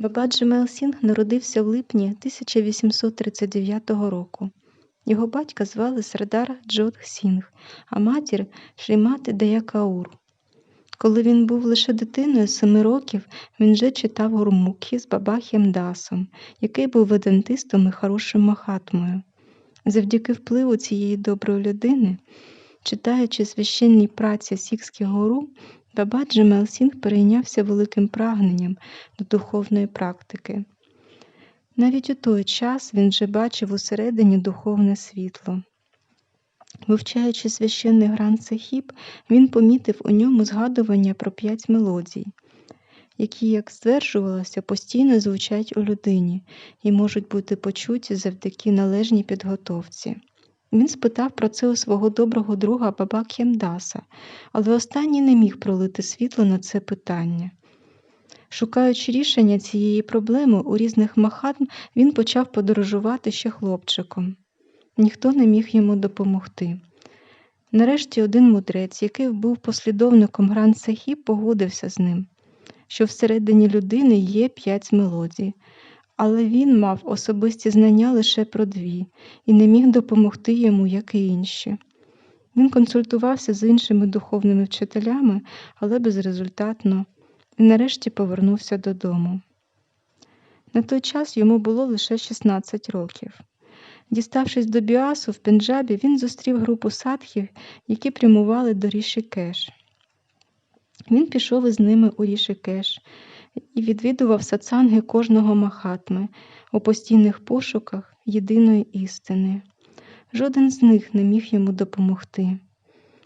Бабаджі Мейлсінг народився в липні 1839 року. Його батька звали Сардар Джодх Сінг, а матір Шрімати Деякаур. Коли він був лише дитиною семи років, він вже читав гурмукхі з Бабахєм Дасом, який був ведантистом і хорошим махатмою. Завдяки впливу цієї доброї людини, читаючи священні праці сікських гуру, Бабаджі Мелсінг перейнявся великим прагненням до духовної практики. Навіть у той час він вже бачив усередині духовне світло. Вивчаючи священний грант Сахіб, він помітив у ньому згадування про п'ять мелодій, які, як стверджувалося, постійно звучать у людині і можуть бути почуті завдяки належній підготовці. Він спитав про це у свого доброго друга Баба К'ємдаса, але останній не міг пролити світло на це питання. Шукаючи рішення цієї проблеми у різних махатм, він почав подорожувати ще хлопчиком. Ніхто не міг йому допомогти. Нарешті один мудрець, який був послідовником Гран Сахіб, погодився з ним, що всередині людини є п'ять мелодій, але він мав особисті знання лише про дві і не міг допомогти йому, як і інші. Він консультувався з іншими духовними вчителями, але безрезультатно, і нарешті повернувся додому. На той час йому було лише 16 років. Діставшись до Біасу в Пенджабі, він зустрів групу садхів, які прямували до Рішикеш. Він пішов із ними у Рішикеш і відвідував сацанги кожного махатми у постійних пошуках єдиної істини. Жоден з них не міг йому допомогти.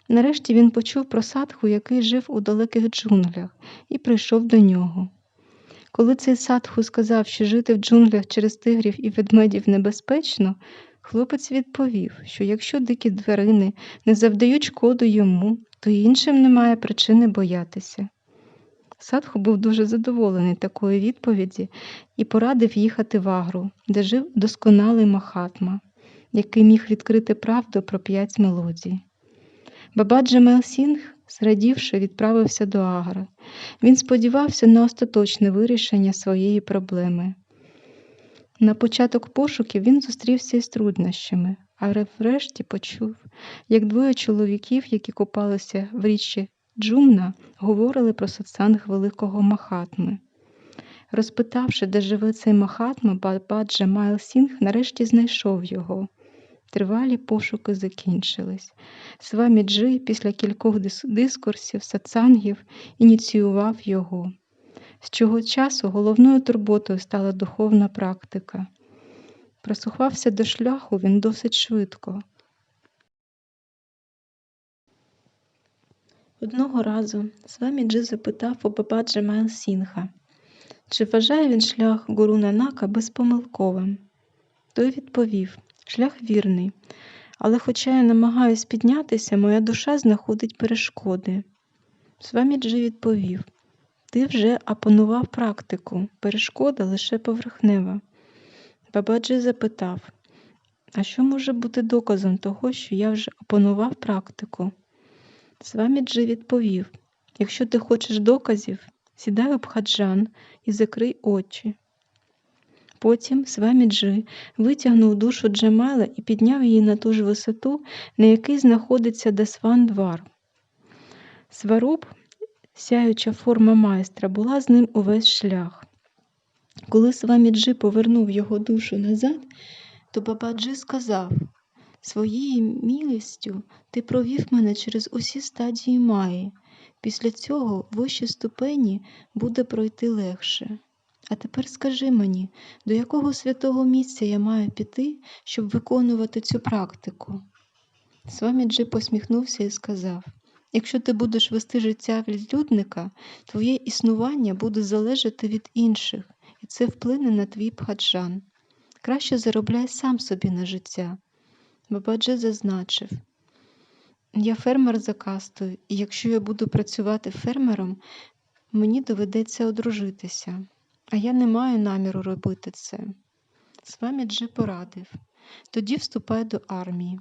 Нарешті він почув про садху, який жив у далеких джунглях, і прийшов до нього. Коли цей садху сказав, що жити в джунглях через тигрів і ведмедів небезпечно, хлопець відповів, що якщо дикі тварини не завдають шкоду йому, то іншим немає причини боятися. Садху був дуже задоволений такої відповіді і порадив їхати в Агру, де жив досконалий Махатма, який міг відкрити правду про п'ять мелодій. Бабаджа Мелсінг, зрадівши, відправився до Агри. Він сподівався на остаточне вирішення своєї проблеми. На початок пошуків він зустрівся із труднощами, а врешті почув, як двоє чоловіків, які купалися в річчі Джумна, говорили про сатсанг великого Махатми. Розпитавши, де живе цей Махатма, Бабаджа Майл Сінг нарешті знайшов його. Тривалі пошуки закінчились. Свамі Джи після кількох дискурсів, сатсангів ініціював його. З цього часу головною турботою стала духовна практика. Просухався до шляху він досить швидко. Одного разу Свамі Джи запитав у Бабаджа Майл Сінга, чи вважає він шлях Гуру Нанака безпомилковим. Той відповів Шлях вірний, але хоча я намагаюсь піднятися, моя душа знаходить перешкоди. Сваміджі відповів Ти вже опанував практику, перешкода лише поверхнева. Бабаджі запитав, а що може бути доказом того, що я вже опанував практику? Сваміджі відповів Якщо ти хочеш доказів, сідай у бхаджан і закрий очі. Потім Сваміджи витягнув душу Джемела і підняв її на ту ж висоту, на якій знаходиться Десван-двар. Сваруб, сяюча форма майстра, була з ним увесь шлях. Коли Сваміджи повернув його душу назад, то Бабаджи сказав Своєю мілістю ти провів мене через усі стадії Маї. Після цього вищі ступені буде пройти легше. А тепер скажи мені, до якого святого місця я маю піти, щоб виконувати цю практику? Сваміджи посміхнувся і сказав якщо ти будеш вести життя відлюдника, твоє існування буде залежати від інших, і це вплине на твій бхаджан. Краще заробляй сам собі на життя. Бабаджи зазначив я фермер за кастою, і якщо я буду працювати фермером, мені доведеться одружитися. А я не маю наміру робити це. З вами Джи порадив. Тоді вступай до армії.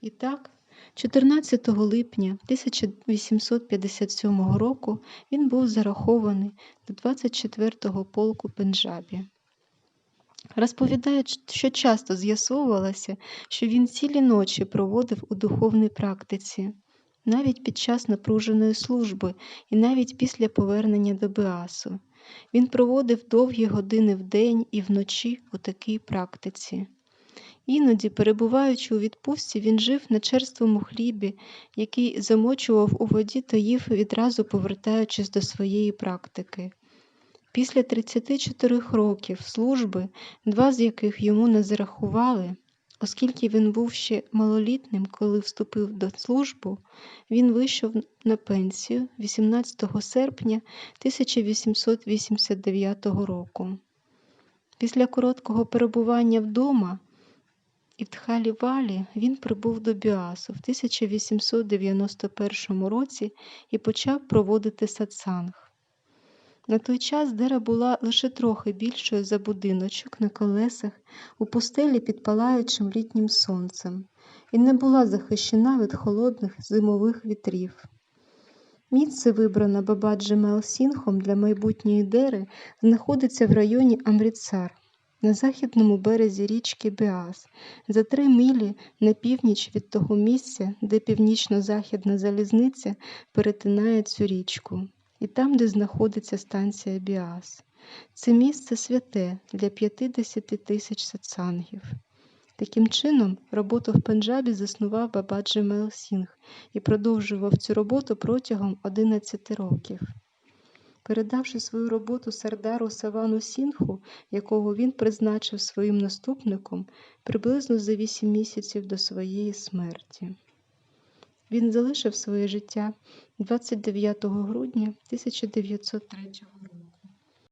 І так, 14 липня 1857 року він був зарахований до 24-го полку Пенджабі. Розповідають, що часто з'ясовувалося, що він цілі ночі проводив у духовній практиці, навіть під час напруженої служби і навіть після повернення до Біасу. Він проводив довгі години вдень і вночі у такій практиці. Іноді, перебуваючи у відпустці, він жив на черствому хлібі, який замочував у воді та їв відразу повертаючись до своєї практики. Після 34 років служби, два з яких йому не зарахували, оскільки він був ще малолітним, коли вступив до служби, він вийшов на пенсію 18 серпня 1889 року. Після короткого перебування вдома і в Тхалівалі він прибув до Біасу в 1891 році і почав проводити сатсанг. На той час дера була лише трохи більшою за будиночок на колесах у пустелі під палаючим літнім сонцем і не була захищена від холодних зимових вітрів. Місце, вибране Бабаджі Мелсінхом для майбутньої дери, знаходиться в районі Амріцар на західному березі річки Біас, за три милі на північ від того місця, де північно-західна залізниця перетинає цю річку і там, де знаходиться станція Біас. Це місце святе для 50 тисяч сатсангів. Таким чином, роботу в Пенджабі заснував Бабаджі Мел Сінг і продовжував цю роботу протягом 11 років. Передавши свою роботу Сардару Савану Сінху, якого він призначив своїм наступником приблизно за 8 місяців до своєї смерті. Він залишив своє життя 29 грудня 1903 року.